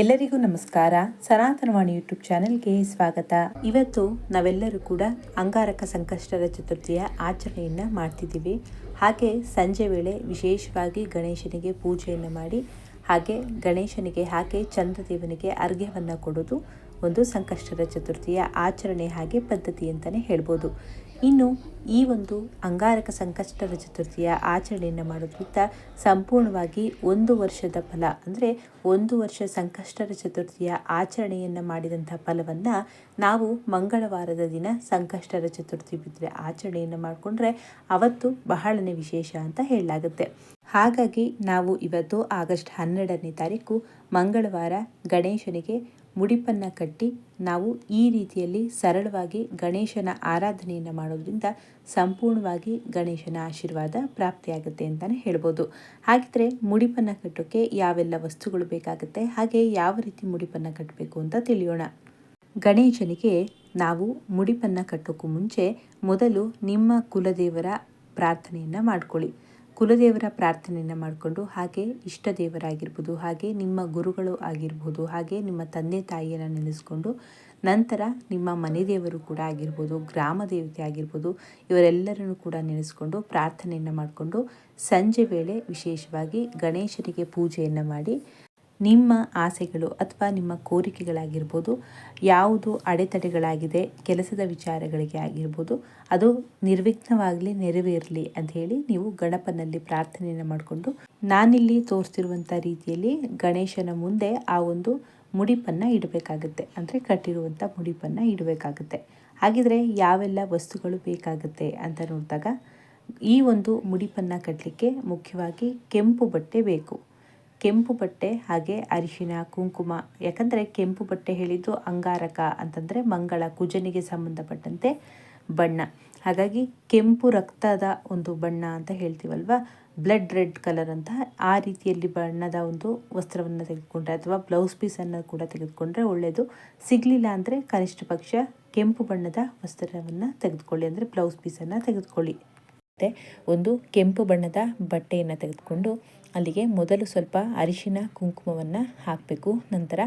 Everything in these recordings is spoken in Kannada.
ಎಲ್ಲರಿಗೂ ನಮಸ್ಕಾರ. ಸನಾತನವಾಣಿ ಯೂಟ್ಯೂಬ್ ಚಾನೆಲ್ಗೆ ಸ್ವಾಗತ. ಇವತ್ತು ನಾವೆಲ್ಲರೂ ಕೂಡ ಅಂಗಾರಕ ಸಂಕಷ್ಟರ ಚತುರ್ಥಿಯ ಆಚರಣೆಯನ್ನು ಮಾಡ್ತಿದ್ದೀವಿ. ಹಾಗೆ ಸಂಜೆ ವೇಳೆ ವಿಶೇಷವಾಗಿ ಗಣೇಶನಿಗೆ ಪೂಜೆಯನ್ನು ಮಾಡಿ, ಹಾಗೆ ಗಣೇಶನಿಗೆ ಹಾಗೆ ಚಂದ್ರದೇವನಿಗೆ ಅರ್ಘ್ಯವನ್ನು ಕೊಡೋದು ಒಂದು ಸಂಕಷ್ಟರ ಚತುರ್ಥಿಯ ಆಚರಣೆ ಹಾಗೆ ಪದ್ಧತಿ ಅಂತಲೇ ಹೇಳ್ಬೋದು. ಇನ್ನು ಈ ಒಂದು ಅಂಗಾರಕ ಸಂಕಷ್ಟರ ಚತುರ್ಥಿಯ ಆಚರಣೆಯನ್ನು ಮಾಡೋದ್ರಿಂದ ಸಂಪೂರ್ಣವಾಗಿ ಒಂದು ವರ್ಷದ ಫಲ, ಅಂದರೆ ಒಂದು ವರ್ಷ ಸಂಕಷ್ಟರ ಚತುರ್ಥಿಯ ಆಚರಣೆಯನ್ನು ಮಾಡಿದಂಥ ಫಲವನ್ನು ನಾವು ಮಂಗಳವಾರದ ದಿನ ಸಂಕಷ್ಟರ ಚತುರ್ಥಿ ಬಿದ್ದರೆ ಆಚರಣೆಯನ್ನು ಮಾಡಿಕೊಂಡ್ರೆ ಅವತ್ತು ಬಹಳನೇ ವಿಶೇಷ ಅಂತ ಹೇಳಲಾಗುತ್ತೆ. ಹಾಗಾಗಿ ನಾವು ಇವತ್ತು ಆಗಸ್ಟ್ ಹನ್ನೆರಡನೇ ತಾರೀಕು ಮಂಗಳವಾರ ಗಣೇಶನಿಗೆ ಮುಡಿಪನ್ನು ಕಟ್ಟಿ ನಾವು ಈ ರೀತಿಯಲ್ಲಿ ಸರಳವಾಗಿ ಗಣೇಶನ ಆರಾಧನೆಯನ್ನು ಮಾಡೋದ್ರಿಂದ ಸಂಪೂರ್ಣವಾಗಿ ಗಣೇಶನ ಆಶೀರ್ವಾದ ಪ್ರಾಪ್ತಿಯಾಗುತ್ತೆ ಅಂತಲೇ ಹೇಳ್ಬೋದು. ಹಾಗಿದ್ರೆ ಮುಡಿಪನ್ನು ಕಟ್ಟೋಕ್ಕೆ ಯಾವೆಲ್ಲ ವಸ್ತುಗಳು ಬೇಕಾಗುತ್ತೆ, ಹಾಗೆ ಯಾವ ರೀತಿ ಮುಡಿಪನ್ನು ಕಟ್ಟಬೇಕು ಅಂತ ತಿಳಿಯೋಣ. ಗಣೇಶನಿಗೆ ನಾವು ಮುಡಿಪನ್ನು ಕಟ್ಟೋಕ್ಕೂ ಮುಂಚೆ ಮೊದಲು ನಿಮ್ಮ ಕುಲದೇವರ ಪ್ರಾರ್ಥನೆಯನ್ನು ಮಾಡ್ಕೊಳ್ಳಿ. ಕುಲದೇವರ ಪ್ರಾರ್ಥನೆಯನ್ನು ಮಾಡಿಕೊಂಡು ಹಾಗೆ ಇಷ್ಟ ದೇವರಾಗಿರ್ಬೋದು ಹಾಗೆ ನಿಮ್ಮ ಗುರುಗಳು ಆಗಿರ್ಬೋದು, ಹಾಗೆ ನಿಮ್ಮ ತಂದೆ ತಾಯಿಯನ್ನು ನೆನೆಸ್ಕೊಂಡು ನಂತರ ನಿಮ್ಮ ಮನೆ ದೇವರು ಕೂಡ ಆಗಿರ್ಬೋದು, ಗ್ರಾಮ ದೇವತೆ ಆಗಿರ್ಬೋದು, ಇವರೆಲ್ಲರನ್ನು ಕೂಡ ನೆನೆಸ್ಕೊಂಡು ಪ್ರಾರ್ಥನೆಯನ್ನು ಮಾಡಿಕೊಂಡು ಸಂಜೆ ವೇಳೆ ವಿಶೇಷವಾಗಿ ಗಣೇಶನಿಗೆ ಪೂಜೆಯನ್ನು ಮಾಡಿ ನಿಮ್ಮ ಆಸೆಗಳು ಅಥವಾ ನಿಮ್ಮ ಕೋರಿಕೆಗಳಾಗಿರ್ಬೋದು, ಯಾವುದು ಅಡೆತಡೆಗಳಾಗಿದೆ, ಕೆಲಸದ ವಿಚಾರಗಳಿಗೆ ಆಗಿರ್ಬೋದು, ಅದು ನಿರ್ವಿಘ್ನವಾಗಲಿ ನೆರವೇರಲಿ ಅಂತ ಹೇಳಿ ನೀವು ಗಣಪನಲ್ಲಿ ಪ್ರಾರ್ಥನೆಯನ್ನು ಮಾಡಿಕೊಂಡು, ನಾನಿಲ್ಲಿ ತೋರಿಸ್ತಿರುವಂಥ ರೀತಿಯಲ್ಲಿ ಗಣೇಶನ ಮುಂದೆ ಆ ಒಂದು ಮುಡಿಪನ್ನು ಇಡಬೇಕಾಗುತ್ತೆ. ಅಂದರೆ ಕಟ್ಟಿರುವಂಥ ಮುಡಿಪನ್ನು ಇಡಬೇಕಾಗುತ್ತೆ. ಹಾಗಿದ್ರೆ ಯಾವೆಲ್ಲ ವಸ್ತುಗಳು ಬೇಕಾಗುತ್ತೆ ಅಂತ ನೋಡಿದಾಗ, ಈ ಒಂದು ಮುಡಿಪನ್ನು ಕಟ್ಟಲಿಕ್ಕೆ ಮುಖ್ಯವಾಗಿ ಕೆಂಪು ಬಟ್ಟೆ ಬೇಕು. ಕೆಂಪು ಬಟ್ಟೆ ಹಾಗೆ ಅರಿಶಿನ, ಕುಂಕುಮ, ಯಾಕಂದರೆ ಕೆಂಪು ಬಟ್ಟೆ ಹೇಳಿದ್ದು ಅಂಗಾರಕ ಅಂತಂದರೆ ಮಂಗಳ, ಕುಜನಿಗೆ ಸಂಬಂಧಪಟ್ಟಂತೆ ಬಣ್ಣ. ಹಾಗಾಗಿ ಕೆಂಪು ರಕ್ತದ ಒಂದು ಬಣ್ಣ ಅಂತ ಹೇಳ್ತೀವಲ್ವ? ಬ್ಲಡ್ ರೆಡ್ ಕಲರ್ ಅಂತ ಆ ರೀತಿಯಲ್ಲಿ ಬಣ್ಣದ ಒಂದು ವಸ್ತ್ರವನ್ನು ತೆಗೆದುಕೊಂಡ್ರೆ ಅಥವಾ ಬ್ಲೌಸ್ ಪೀಸನ್ನು ಕೂಡ ತೆಗೆದುಕೊಂಡ್ರೆ ಒಳ್ಳೆಯದು ಸಿಗಲಿಲ್ಲ ಅಂದರೆ ಕನಿಷ್ಠ ಪಕ್ಷ ಕೆಂಪು ಬಣ್ಣದ ವಸ್ತ್ರವನ್ನು ತೆಗೆದುಕೊಳ್ಳಿ ಅಂದರೆ ಬ್ಲೌಸ್ ಪೀಸನ್ನು ತೆಗೆದುಕೊಳ್ಳಿ. ಮತ್ತು ಒಂದು ಕೆಂಪು ಬಣ್ಣದ ಬಟ್ಟೆಯನ್ನು ತೆಗೆದುಕೊಂಡು ಅಲ್ಲಿಗೆ ಮೊದಲು ಸ್ವಲ್ಪ ಅರಿಶಿನ, ಕುಂಕುಮವನ್ನು ಹಾಕಬೇಕು. ನಂತರ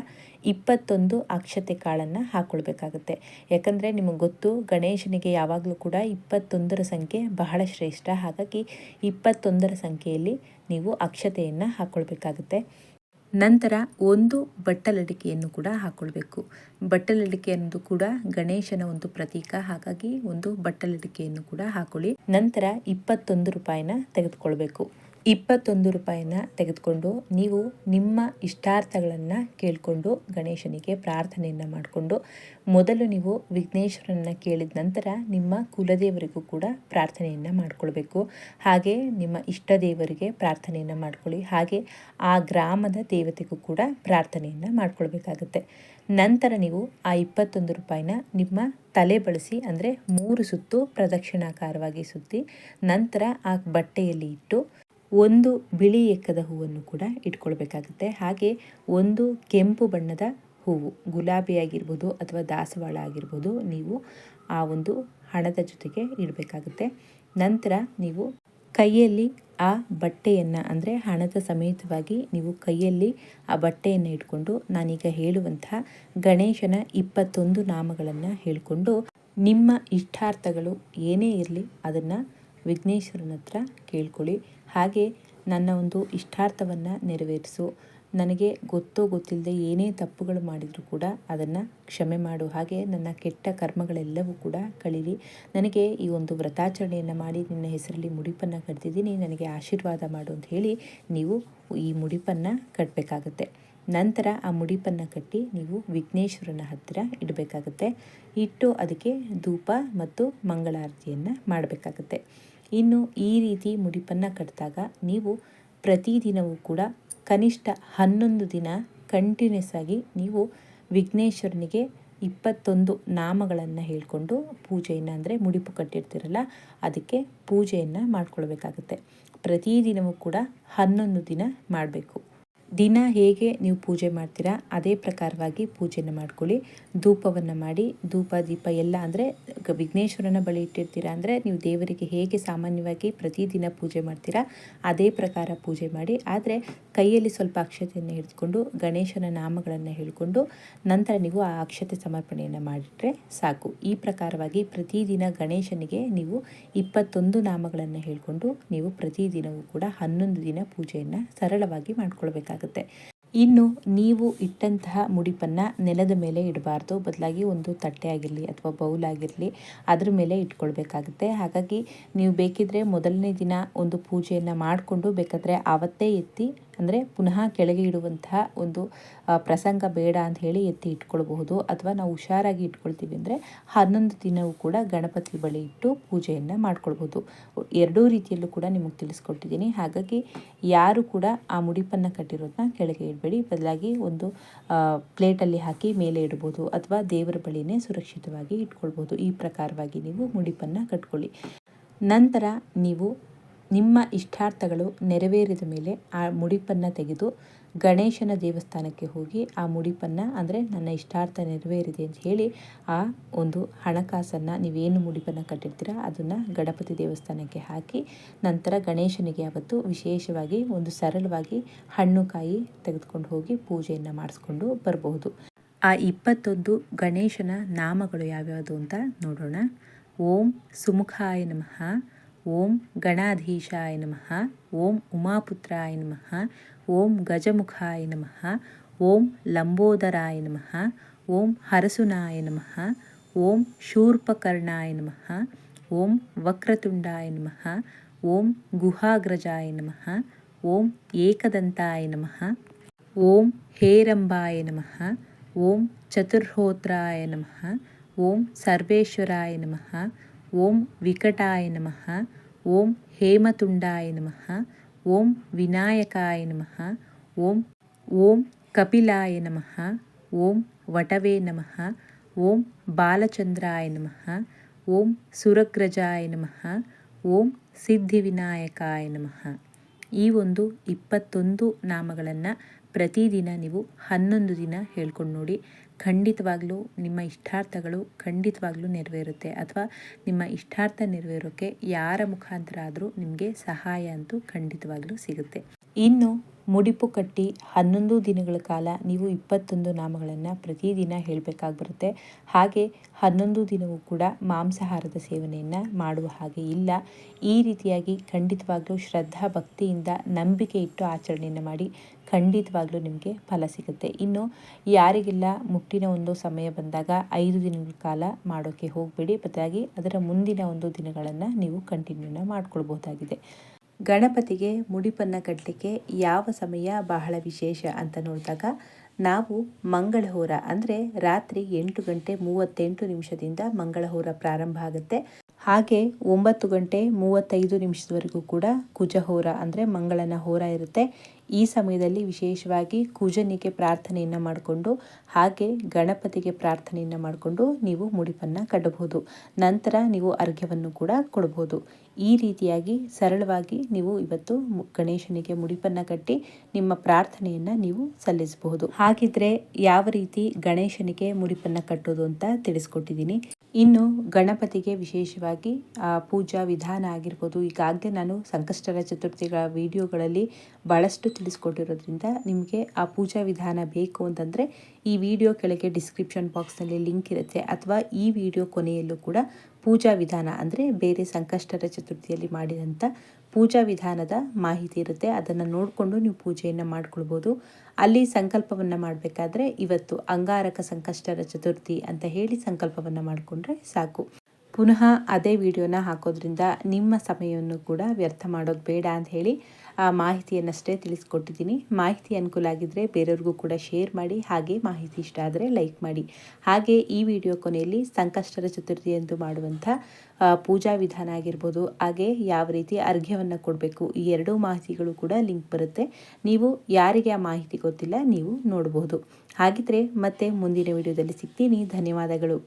ಇಪ್ಪತ್ತೊಂದು ಅಕ್ಷತೆ ಕಾಳನ್ನು ಹಾಕ್ಕೊಳ್ಬೇಕಾಗುತ್ತೆ ಯಾಕಂದರೆ ನಿಮಗೆ ಗೊತ್ತು, ಗಣೇಶನಿಗೆ ಯಾವಾಗಲೂ ಕೂಡ ಇಪ್ಪತ್ತೊಂದರ ಸಂಖ್ಯೆ ಬಹಳ ಶ್ರೇಷ್ಠ. ಹಾಗಾಗಿ ಇಪ್ಪತ್ತೊಂದರ ಸಂಖ್ಯೆಯಲ್ಲಿ ನೀವು ಅಕ್ಷತೆಯನ್ನು ಹಾಕ್ಕೊಳ್ಬೇಕಾಗುತ್ತೆ ನಂತರ ಒಂದು ಬಟ್ಟಲಡಿಕೆಯನ್ನು ಕೂಡ ಹಾಕ್ಕೊಳ್ಬೇಕು ಬಟ್ಟಲಡಿಕೆ ಅನ್ನೋದು ಕೂಡ ಗಣೇಶನ ಒಂದು ಪ್ರತೀಕ. ಹಾಗಾಗಿ ಒಂದು ಬಟ್ಟಲಡಿಕೆಯನ್ನು ಕೂಡ ಹಾಕೊಳ್ಳಿ. ನಂತರ ಇಪ್ಪತ್ತೊಂದು ರೂಪಾಯಿನ ತೆಗೆದುಕೊಳ್ಬೇಕು. ಇಪ್ಪತ್ತೊಂದು ರೂಪಾಯಿನ ತೆಗೆದುಕೊಂಡು ನೀವು ನಿಮ್ಮ ಇಷ್ಟಾರ್ಥಗಳನ್ನು ಕೇಳಿಕೊಂಡು ಗಣೇಶನಿಗೆ ಪ್ರಾರ್ಥನೆಯನ್ನು ಮಾಡಿಕೊಂಡು ಮೊದಲು ನೀವು ವಿಘ್ನೇಶ್ವರನ ಕೇಳಿದ ನಂತರ ನಿಮ್ಮ ಕುಲದೇವರಿಗೂ ಕೂಡ ಪ್ರಾರ್ಥನೆಯನ್ನು ಮಾಡಿಕೊಳ್ಬೇಕು. ಹಾಗೆ ನಿಮ್ಮ ಇಷ್ಟ ದೇವರಿಗೆ ಪ್ರಾರ್ಥನೆಯನ್ನು ಮಾಡ್ಕೊಳ್ಳಿ. ಹಾಗೆ ಆ ಗ್ರಾಮದ ದೇವತೆಗೂ ಕೂಡ ಪ್ರಾರ್ಥನೆಯನ್ನು ಮಾಡಿಕೊಳ್ಬೇಕಾಗುತ್ತೆ. ನಂತರ ನೀವು ಆ ಇಪ್ಪತ್ತೊಂದು ರೂಪಾಯಿನ ನಿಮ್ಮ ತಲೆ ಬಳಸಿ, ಅಂದರೆ ಮೂರು ಸುತ್ತು ಪ್ರದಕ್ಷಿಣಾಕಾರವಾಗಿ ಸುತ್ತಿ ನಂತರ ಆ ಬಟ್ಟೆಯಲ್ಲಿ ಇಟ್ಟು ಒಂದು ಬಿಳಿ ಎಕ್ಕದ ಹೂವನ್ನು ಕೂಡ ಇಟ್ಕೊಳ್ಬೇಕಾಗುತ್ತೆ. ಹಾಗೆ ಒಂದು ಕೆಂಪು ಬಣ್ಣದ ಹೂವು, ಗುಲಾಬಿ ಆಗಿರ್ಬೋದು ಅಥವಾ ದಾಸವಾಳ ಆಗಿರ್ಬೋದು ನೀವು ಆ ಒಂದು ಹಣದ ಜೊತೆಗೆ ಇಡಬೇಕಾಗುತ್ತೆ. ನಂತರ ನೀವು ಕೈಯಲ್ಲಿ ಆ ಬಟ್ಟೆಯನ್ನು ಅಂದರೆ ಹಣದ ಸಮೇತವಾಗಿ ನೀವು ಕೈಯಲ್ಲಿ ಆ ಬಟ್ಟೆಯನ್ನು ಇಟ್ಕೊಂಡು ನಾನೀಗ ಹೇಳುವಂತಹ ಗಣೇಶನ ಇಪ್ಪತ್ತೊಂದು ನಾಮಗಳನ್ನು ಹೇಳಿಕೊಂಡು ನಿಮ್ಮ ಇಷ್ಟಾರ್ಥಗಳು ಏನೇ ಇರಲಿ ಅದನ್ನು ವಿಘ್ನೇಶ್ವರನ ಹತ್ರ ಕೇಳ್ಕೊಳ್ಳಿ. ಹಾಗೆ ನನ್ನ ಒಂದು ಇಷ್ಟಾರ್ಥವನ್ನು ನೆರವೇರಿಸು. ನನಗೆ ಗೊತ್ತೋ ಗೊತ್ತಿಲ್ಲದೆ ಏನೇ ತಪ್ಪುಗಳು ಮಾಡಿದರೂ ಕೂಡ ಅದನ್ನು ಕ್ಷಮೆ ಮಾಡು. ಹಾಗೆ ನನ್ನ ಕೆಟ್ಟ ಕರ್ಮಗಳೆಲ್ಲವೂ ಕೂಡ ಕಳೀಲಿ. ನನಗೆ ಈ ಒಂದು ವ್ರತಾಚರಣೆಯನ್ನು ಮಾಡಿ ನಿನ್ನ ಹೆಸರಲ್ಲಿ ಮುಡಿಪನ್ನು ಕಟ್ತಿದ್ದೀನಿ. ನನಗೆ ಆಶೀರ್ವಾದ ಮಾಡು ಅಂತ ಹೇಳಿ ನೀವು ಈ ಮುಡಿಪನ್ನು ಕಟ್ಟಬೇಕಾಗತ್ತೆ ನಂತರ ಆ ಮುಡಿಪನ್ನು ಕಟ್ಟಿ ನೀವು ವಿಘ್ನೇಶ್ವರನ ಹತ್ತಿರ ಇಡಬೇಕಾಗುತ್ತೆ. ಇಟ್ಟು ಅದಕ್ಕೆ ಧೂಪ ಮತ್ತು ಮಂಗಳಾರತಿಯನ್ನು ಮಾಡಬೇಕಾಗತ್ತೆ. ಇನ್ನು ಈ ರೀತಿ ಮುಡಿಪನ್ನು ಕಟ್ಟಿದಾಗ ನೀವು ಪ್ರತಿದಿನವೂ ಕೂಡ ಕನಿಷ್ಠ ಹನ್ನೊಂದು ದಿನ ಕಂಟಿನ್ಯೂಸ್ ಆಗಿ ನೀವು ವಿಘ್ನೇಶ್ವರನಿಗೆ ಇಪ್ಪತ್ತೊಂದು ನಾಮಗಳನ್ನು ಹೇಳಿಕೊಂಡು ಪೂಜೆಯನ್ನು ಅಂದರೆ ಮುಡಿಪು ಕಟ್ಟಿರ್ತೀರಲ್ಲ, ಅದಕ್ಕೆ ಪೂಜೆಯನ್ನು ಮಾಡ್ಕೊಳ್ಬೇಕಾಗುತ್ತೆ. ಪ್ರತಿದಿನವೂ ಕೂಡ ಹನ್ನೊಂದು ದಿನ ಮಾಡಬೇಕು. ದಿನ ಹೇಗೆ ನೀವು ಪೂಜೆ ಮಾಡ್ತೀರಾ, ಅದೇ ಪ್ರಕಾರವಾಗಿ ಪೂಜೆನ ಮಾಡ್ಕೊಳ್ಳಿ. ಧೂಪವನ್ನು ಮಾಡಿ, ಧೂಪ, ದೀಪ ಎಲ್ಲ ಅಂದರೆ ವಿಘ್ನೇಶ್ವರನ ಬಳಿ ಇಟ್ಟಿರ್ತೀರಾ ಅಂದರೆ ನೀವು ದೇವರಿಗೆ ಹೇಗೆ ಸಾಮಾನ್ಯವಾಗಿ ಪ್ರತಿದಿನ ಪೂಜೆ ಮಾಡ್ತೀರಾ, ಅದೇ ಪ್ರಕಾರ ಪೂಜೆ ಮಾಡಿ. ಆದರೆ ಕೈಯಲ್ಲಿ ಸ್ವಲ್ಪ ಅಕ್ಷತೆಯನ್ನು ಹಿಡಿದುಕೊಂಡು ಗಣೇಶನ ನಾಮಗಳನ್ನು ಹೇಳಿಕೊಂಡು, ನಂತರ ನೀವು ಆ ಅಕ್ಷತೆ ಸಮರ್ಪಣೆಯನ್ನು ಮಾಡಿಟ್ರೆ ಸಾಕು. ಈ ಪ್ರಕಾರವಾಗಿ ಪ್ರತಿದಿನ ಗಣೇಶನಿಗೆ ನೀವು ಇಪ್ಪತ್ತೊಂದು ನಾಮಗಳನ್ನು ಹೇಳಿಕೊಂಡು, ನೀವು ಪ್ರತಿದಿನವೂ ಕೂಡ ಹನ್ನೊಂದು ದಿನ ಪೂಜೆಯನ್ನು ಸರಳವಾಗಿ ಮಾಡ್ಕೊಳ್ಬೇಕಾಗುತ್ತೆ ಇನ್ನು ನೀವು ಇಟ್ಟಂತಹ ಮುಡಿಪನ್ನು ನೆಲದ ಮೇಲೆ ಇಡಬಾರ್ದು. ಬದಲಾಗಿ ಒಂದು ತಟ್ಟೆ ಆಗಿರಲಿ ಅಥವಾ ಬೌಲ್ ಆಗಿರಲಿ ಅದ್ರ ಮೇಲೆ ಇಟ್ಕೊಳ್ಬೇಕಾಗುತ್ತೆ. ಹಾಗಾಗಿ ನೀವು ಬೇಕಿದ್ರೆ ಮೊದಲನೇ ದಿನ ಒಂದು ಪೂಜೆಯನ್ನು ಮಾಡಿಕೊಂಡು ಬೇಕಾದರೆ ಆವತ್ತೇ ಎತ್ತಿ ಅಂದರೆ ಪುನಃ ಕೆಳಗೆ ಇಡುವಂತಹ ಒಂದು ಪ್ರಸಂಗ ಬೇಡ ಅಂತ ಹೇಳಿ ಎತ್ತಿ ಇಟ್ಕೊಳ್ಬಹುದು. ಅಥವಾ ನಾವು ಹುಷಾರಾಗಿ ಇಟ್ಕೊಳ್ತೀವಿ ಅಂದರೆ ಹನ್ನೊಂದು ದಿನವೂ ಕೂಡ ಗಣಪತಿ ಬಳಿ ಇಟ್ಟು ಪೂಜೆಯನ್ನು ಮಾಡ್ಕೊಳ್ಬೋದು ಎರಡೂ ರೀತಿಯಲ್ಲೂ ಕೂಡ ನಿಮಗೆ ತಿಳಿಸ್ಕೊಟ್ಟಿದ್ದೀನಿ. ಹಾಗಾಗಿ ಯಾರು ಕೂಡ ಆ ಮುಡಿಪನ್ನು ಕಟ್ಟಿರೋದನ್ನ ಕೆಳಗೆ ಇಡಬೇಡಿ. ಬದಲಾಗಿ ಒಂದು ಪ್ಲೇಟಲ್ಲಿ ಹಾಕಿ ಮೇಲೆ ಇಡ್ಬೋದು. ಅಥವಾ ದೇವರ ಬಳಿನೇ ಸುರಕ್ಷಿತವಾಗಿ ಇಟ್ಕೊಳ್ಬೋದು ಈ ಪ್ರಕಾರವಾಗಿ ನೀವು ಮುಡಿಪನ್ನು ಕಟ್ಕೊಳ್ಳಿ. ನಂತರ ನೀವು ನಿಮ್ಮ ಇಷ್ಟಾರ್ಥಗಳು ನೆರವೇರಿದ ಮೇಲೆ ಆ ಮುಡಿಪನ್ನು ತೆಗೆದು ಗಣೇಶನ ದೇವಸ್ಥಾನಕ್ಕೆ ಹೋಗಿ ಆ ಮುಡಿಪನ್ನು, ಅಂದರೆ ನನ್ನ ಇಷ್ಟಾರ್ಥ ನೆರವೇರಿದೆ ಅಂತ ಹೇಳಿ ಆ ಒಂದು ಹಣಕಾಸನ್ನು ನೀವೇನು ಮುಡಿಪನ್ನು ಕಟ್ಟಿರ್ತೀರ ಅದನ್ನು ಗಣಪತಿ ದೇವಸ್ಥಾನಕ್ಕೆ ಹಾಕಿ ನಂತರ ಗಣೇಶನಿಗೆ ಅವತ್ತು ವಿಶೇಷವಾಗಿ ಒಂದು ಸರಳವಾಗಿ ಹಣ್ಣು ಕಾಯಿ ತೆಗೆದುಕೊಂಡು ಹೋಗಿ ಪೂಜೆಯನ್ನು ಮಾಡಿಸ್ಕೊಂಡು ಬರಬಹುದು ಆ ಇಪ್ಪತ್ತೊಂದು ಗಣೇಶನ ನಾಮಗಳು ಯಾವ್ಯಾವುದು ಅಂತ ನೋಡೋಣ. ಓಂ ಸುಮುಖಾಯ ನಮಃ. ಓಂ ಗಣಾಧೀಶಾಯ ನಮಃ ಓಂ ಉಮಾಪುತ್ರಾಯ ನಮಃ ಓಂ ಗಜಮುಖಾಯ ನಮಃ ಓಂ ಲಂಬೋದರಾಯ ನಮಃ ಓಂ ಹರಸುನಾಯ ನಮಃ ಓಂ ಶೂರ್ಪಕರ್ಣಾಯ ನಮಃ ಓಂ ವಕ್ರತುಂಡಾಯ ನಮಃ ಓಂ ಗುಹಾಗ್ರಜಾಯ ನಮಃ ಓಂ ಏಕದಂತಾಯ ನಮಃ ಓಂ ಹೇರಂಬಾಯ ನಮಃ ಓಂ ಚತುರ್ಹೋತ್ರಾಯ ನಮಃ ಓಂ ಸರ್ವೇಶ್ವರಾಯ ನಮಃ ಓಂ ವಿಕಟಾಯ ನಮಃ. ಓಂ ಹೇಮತುಂಡಾಯ ನಮಃ. ಓಂ ವಿನಾಯಕಾಯ ನಮಃ. ಓಂ ಓಂ ಕಪಿಲಾಯ ನಮಃ. ಓಂ ವಟವೇ ನಮಃ. ಓಂ ಬಾಲಚಂದ್ರಾಯ ನಮಃ. ಓಂ ಸುರಗ್ರಜಾಯ ನಮಃ. ಓಂ ಸಿದ್ಧಿವಿನಾಯಕಾಯ ನಮಃ. ಈ ಒಂದು ಇಪ್ಪತ್ತೊಂದು ನಾಮಗಳನ್ನು ಪ್ರತಿದಿನ ನೀವು ಹನ್ನೊಂದು ದಿನ ಹೇಳ್ಕೊಂಡು ನೋಡಿ, ಖಂಡಿತವಾಗ್ಲೂ ನಿಮ್ಮ ಇಷ್ಟಾರ್ಥಗಳು ಖಂಡಿತವಾಗ್ಲೂ ನೆರವೇರುತ್ತೆ. ಅಥವಾ ನಿಮ್ಮ ಇಷ್ಟಾರ್ಥ ನೆರವೇರೋಕ್ಕೆ ಯಾರ ಮುಖಾಂತರ ಆದರೂ ನಿಮಗೆ ಸಹಾಯ ಅಂತೂ ಖಂಡಿತವಾಗ್ಲೂ ಸಿಗುತ್ತೆ. ಇನ್ನು ಮುಡಿಪು ಕಟ್ಟಿ ಹನ್ನೊಂದು ದಿನಗಳ ಕಾಲ ನೀವು ಇಪ್ಪತ್ತೊಂದು ನಾಮಗಳನ್ನು ಪ್ರತಿದಿನ ಹೇಳಬೇಕಾಗಿ ಬರುತ್ತೆ ಹಾಗೆ ಹನ್ನೊಂದು ದಿನವೂ ಕೂಡ ಮಾಂಸಾಹಾರದ ಸೇವನೆಯನ್ನು ಮಾಡುವ ಹಾಗೆ ಇಲ್ಲ. ಈ ರೀತಿಯಾಗಿ ಖಂಡಿತವಾಗ್ಲೂ ಶ್ರದ್ಧಾ ಭಕ್ತಿಯಿಂದ ನಂಬಿಕೆ ಇಟ್ಟು ಆಚರಣೆಯನ್ನು ಮಾಡಿ ಖಂಡಿತವಾಗ್ಲೂ ನಿಮಗೆ ಫಲ ಸಿಗುತ್ತೆ. ಇನ್ನು ಯಾರಿಗೆಲ್ಲ ಮುಟ್ಟಿನ ಒಂದು ಸಮಯ ಬಂದಾಗ ಐದು ದಿನಗಳ ಕಾಲ ಮಾಡೋಕ್ಕೆ ಹೋಗಬೇಡಿ. ಬದಲಾಗಿ ಅದರ ಮುಂದಿನ ಒಂದು ದಿನಗಳನ್ನು ನೀವು ಕಂಟಿನ್ಯೂನ ಮಾಡ್ಕೊಳ್ಬಹುದಾಗಿದೆ. ಗಣಪತಿಗೆ ಮುಡಿಪನ್ನು ಕಟ್ಟಲಿಕ್ಕೆ ಯಾವ ಸಮಯ ಬಹಳ ವಿಶೇಷ ಅಂತ ನೋಡಿದಾಗ ನಾವು ಮಂಗಳಹೋರ ಅಂದರೆ ರಾತ್ರಿ ಎಂಟು ಗಂಟೆ ಮೂವತ್ತೆಂಟು ನಿಮಿಷದಿಂದ ಮಂಗಳಹೋರ ಪ್ರಾರಂಭ ಆಗುತ್ತೆ. ಹಾಗೆ ಒಂಬತ್ತು ಗಂಟೆ ಮೂವತ್ತೈದು ನಿಮಿಷದವರೆಗೂ ಕೂಡ ಕುಜಹೋರ ಅಂದರೆ ಮಂಗಳನ ಹೋರ ಇರುತ್ತೆ. ಈ ಸಮಯದಲ್ಲಿ ವಿಶೇಷವಾಗಿ ಕುಜನಿಗೆ ಪ್ರಾರ್ಥನೆಯನ್ನು ಮಾಡಿಕೊಂಡು, ಹಾಗೆ ಗಣಪತಿಗೆ ಪ್ರಾರ್ಥನೆಯನ್ನು ಮಾಡಿಕೊಂಡು ನೀವು ಮುಡಿಪನ್ನು ಕಟ್ಟಬಹುದು. ನಂತರ ನೀವು ಅರ್ಘ್ಯವನ್ನು ಕೂಡ ಕೊಡಬಹುದು ಈ ರೀತಿಯಾಗಿ ಸರಳವಾಗಿ ನೀವು ಇವತ್ತು ಗಣೇಶನಿಗೆ ಮುಡಿಪನ್ನು ಕಟ್ಟಿ ನಿಮ್ಮ ಪ್ರಾರ್ಥನೆಯನ್ನು ನೀವು ಸಲ್ಲಿಸಬಹುದು. ಹಾಗಿದ್ರೆ ಯಾವ ರೀತಿ ಗಣೇಶನಿಗೆ ಮುಡಿಪನ್ನು ಕಟ್ಟೋದು ಅಂತ ತಿಳಿಸ್ಕೊಟ್ಟಿದ್ದೀನಿ. ಇನ್ನು ಗಣಪತಿಗೆ ವಿಶೇಷವಾಗಿ ಪೂಜಾ ವಿಧಾನ ಆಗಿರ್ಬೋದು. ಈಗಾಗಲೇ ನಾನು ಸಂಕಷ್ಟರ ಚತುರ್ಥಿಗಳ ವಿಡಿಯೋಗಳಲ್ಲಿ ಭಾಳಷ್ಟು ತಿಳಿಸ್ಕೊಟ್ಟಿರೋದ್ರಿಂದ ನಿಮಗೆ ಆ ಪೂಜಾ ವಿಧಾನ ಬೇಕು ಅಂತಂದರೆ ಈ ವಿಡಿಯೋ ಕೆಳಗೆ ಡಿಸ್ಕ್ರಿಪ್ಷನ್ ಬಾಕ್ಸ್ನಲ್ಲಿ ಲಿಂಕ್ ಇರುತ್ತೆ. ಅಥವಾ ಈ ವಿಡಿಯೋ ಕೊನೆಯಲ್ಲೂ ಕೂಡ ಪೂಜಾ ವಿಧಾನ ಅಂದರೆ ಬೇರೆ ಸಂಕಷ್ಟರ ಚತುರ್ಥಿಯಲ್ಲಿ ಮಾಡಿದಂಥ ಪೂಜಾ ವಿಧಾನದ ಮಾಹಿತಿ ಇರುತ್ತೆ. ಅದನ್ನು ನೋಡಿಕೊಂಡು ನೀವು ಪೂಜೆಯನ್ನು ಮಾಡ್ಕೊಳ್ಬೋದು. ಅಲ್ಲಿ ಸಂಕಲ್ಪವನ್ನು ಮಾಡಬೇಕಾದ್ರೆ ಇವತ್ತು ಅಂಗಾರಕ ಸಂಕಷ್ಟರ ಚತುರ್ಥಿ ಅಂತ ಹೇಳಿ ಸಂಕಲ್ಪವನ್ನು ಮಾಡಿಕೊಂಡ್ರೆ ಸಾಕು. ಪುನಃ ಅದೇ ವಿಡಿಯೋನ ಹಾಕೋದ್ರಿಂದ ನಿಮ್ಮ ಸಮಯವನ್ನು ಕೂಡ ವ್ಯರ್ಥ ಮಾಡೋದು ಬೇಡ ಅಂತ ಹೇಳಿ ಆ ಮಾಹಿತಿಯನ್ನಷ್ಟೇ ತಿಳಿಸ್ಕೊಟ್ಟಿದ್ದೀನಿ. ಮಾಹಿತಿ ಅನುಕೂಲ ಆಗಿದ್ದರೆ ಬೇರೆಯವ್ರಿಗೂ ಕೂಡ ಶೇರ್ ಮಾಡಿ, ಹಾಗೆ ಮಾಹಿತಿ ಇಷ್ಟ ಆದರೆ ಲೈಕ್ ಮಾಡಿ. ಹಾಗೆ ಈ ವಿಡಿಯೋ ಕೊನೆಯಲ್ಲಿ ಸಂಕಷ್ಟರ ಚತುರ್ಥಿ ಎಂದು ಮಾಡುವಂಥ ಪೂಜಾ ವಿಧಾನ ಆಗಿರ್ಬೋದು, ಹಾಗೆ ಯಾವ ರೀತಿ ಅರ್ಘ್ಯವನ್ನು ಕೊಡಬೇಕು, ಈ ಎರಡೂ ಮಾಹಿತಿಗಳು ಕೂಡ ಲಿಂಕ್ ಬರುತ್ತೆ. ನೀವು ಯಾರಿಗೆ ಆ ಮಾಹಿತಿ ಗೊತ್ತಿಲ್ಲ, ನೀವು ನೋಡಬಹುದು ಹಾಗಿದ್ರೆ ಮತ್ತೆ ಮುಂದಿನ ವಿಡಿಯೋದಲ್ಲಿ ಸಿಗ್ತೀನಿ. ಧನ್ಯವಾದಗಳು.